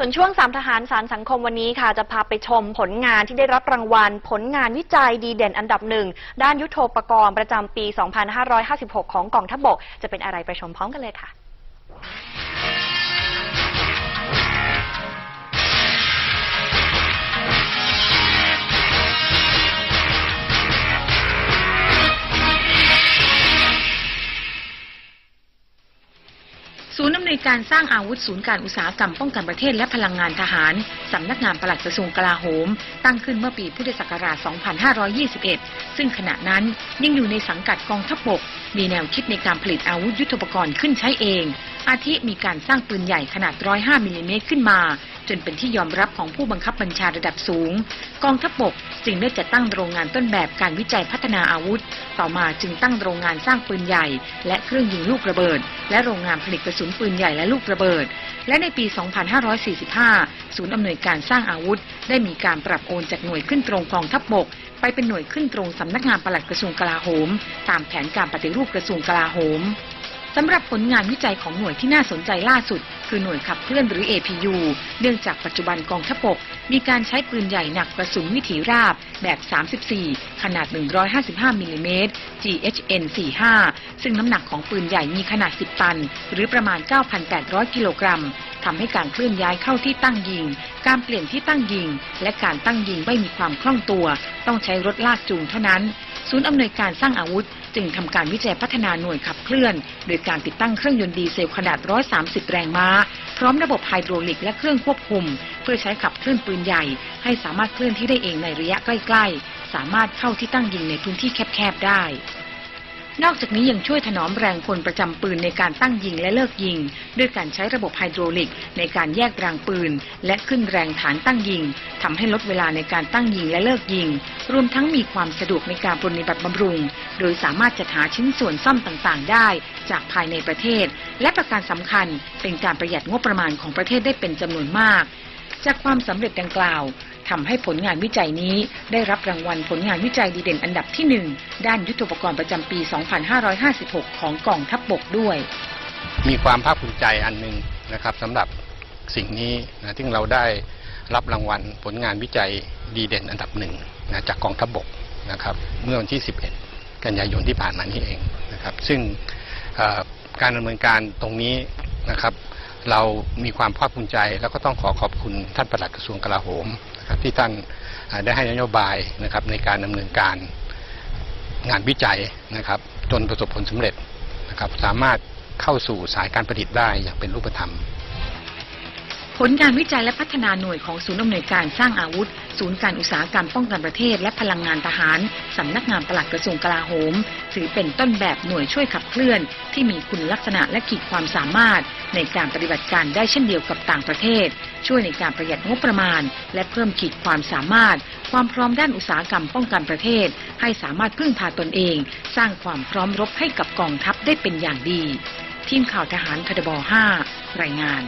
ส่วนช่วงสามทหารสารสังคมวันนี้ค่ะจะพาไปชมผลงานที่ได้รับรางวัล ผลงานวิจัยดีเด่นอันดับหนึ่งด้านยุทโธปกรณ์ประจำปี 2556 ของกองทัพบก จะเป็นอะไรไปชมพร้อมกันเลยค่ะ ศูนย์อำนวยการสร้างอาวุธศูนย์การอุตสาหกรรมป้องกันประเทศและพลังงานทหาร สำนักงานปลัดกระทรวงกลาโหม ตั้งขึ้นเมื่อปีพุทธศักราช 2521 ซึ่งขณะนั้นยังอยู่ในสังกัดกองทัพบก มีแนวคิดในการผลิตอาวุธยุทโธปกรณ์ขึ้นใช้เอง อาทิมีการสร้างปืนใหญ่ขนาด 105มิลลิเมตรขึ้นมา จนเป็นที่ยอมรับของผู้บังคับบัญชาระดับสูง กองทัพบกจึงได้จัดตั้งโรงงานต้นแบบการวิจัยพัฒนาอาวุธ ต่อมาจึงตั้งโรงงานสร้างปืนใหญ่ และเครื่องยิงลูกระเบิด และโรงงานผลิตกระสุนปืนใหญ่และลูกระเบิด และในปี 2545 ศูนย์อำนวยการสร้างอาวุธ ได้มีการปรับโอนจากหน่วยขึ้นตรงกองทัพบก ไปเป็นหน่วยขึ้นตรงสำนักงานปลัดกระทรวงกลาโหม ตามแผนการปฏิรูปกระทรวงกลาโหม สำหรับผลงานวิจัยของหน่วยที่น่าสนใจล่าสุด คือหน่วยขับเคลื่อนหรือ APU เนื่องจากปัจจุบันกองทัพบกมีการใช้ปืนใหญ่หนักกระสุนวิถีราบแบบ 34 ขนาด 155มิลลิเมตร GHN 45 ซึ่งน้ำหนักของปืนใหญ่มีขนาด 10 ตัน หรือประมาณ 9,800 กิโลกรัมทำให้การเคลื่อนย้ายเข้าที่ตั้งยิง การเปลี่ยนที่ตั้งยิง และการตั้งยิงไม่มีความคล่องตัว ต้องใช้รถลากจูงเท่านั้น ศูนย์อำนวยการสร้างอาวุธ จึงทำการวิจัยพัฒนาหน่วยขับเคลื่อน โดยการติดตั้งเครื่องยนต์ดีเซลขนาด 130 แรงม้า พร้อมระบบไฮโดรลิกและเครื่องควบคุม เพื่อใช้ขับเคลื่อนปืนใหญ่ ให้สามารถเคลื่อนที่ได้เองในระยะใกล้ ๆ สามารถเข้าที่ตั้งยิงในพื้นที่แคบๆได้ นอกจากนี้ยังช่วยถนอมแรงคนประจำปืนในการตั้งยิงและเลิกยิง ด้วยการใช้ระบบไฮโดรลิกในการแยกรางปืน และขึ้นแรงฐานตั้งยิงทำให้ลดเวลาในการตั้งยิงและเลิกยิง รวมทั้งมีความสะดวกในการปรนิบัติบำรุง โดยสามารถจัดหาชิ้นส่วนซ่อมต่างๆ ได้ จากภายในประเทศ และประการสำคัญเป็นการประหยัดงบประมาณของประเทศได้เป็นจำนวนมาก จากความสำเร็จดังกล่าวทำให้ผลงานวิจัยนี้ได้รับรางวัลผลงานวิจัยดีเด่นอันดับที่ 1 ด้านยุทธปกรณ์ประจำปี 2556 ของกองทัพบบกด้วย มีความภาคภูมิใจอันหนึ่งนะครับสำหรับสิ่งนี้นะที่เราได้รับรางวัลผลงานวิจัยดีเด่นอันดับหนึ่งนะจากกองทัพบบกนะครับเมื่อวันที่ 11 กันยายนที่ผ่านมานี่เองนะครับซึ่งการดำเนินการตรงนี้นะครับ เรามีความภาคภูมิใจ แล้วก็ต้องขอขอบคุณท่านปลัดกระทรวงกลาโหมนะครับที่ท่านได้ให้นโยบายนะครับในการดำเนินการงานวิจัยนะครับ จนประสบผลสำเร็จนะครับ สามารถเข้าสู่สายการผลิตได้อย่างเป็นรูปธรรม ผลการวิจัยและพัฒนาหน่วยของศูนย์อำนวยการสร้างอาวุธ ศูนย์การอุตสาหกรรมป้องกันประเทศและพลังงานทหาร สำนักงานปลัดกระทรวงกลาโหม ถือเป็นต้นแบบหน่วยช่วยขับเคลื่อน ที่มีคุณลักษณะและขีดความสามารถ ในการปฏิบัติการได้เช่นเดียวกับต่างประเทศ ช่วยในการประหยัดงบประมาณ และเพิ่มขีดความสามารถ ความพร้อมด้านอุตสาหกรรมป้องกันประเทศ ให้สามารถพึ่งพาตนเอง สร้างความพร้อมรบให้กับกองทัพได้เป็นอย่างดี ทีมข่าวทหารทบ5 รายงาน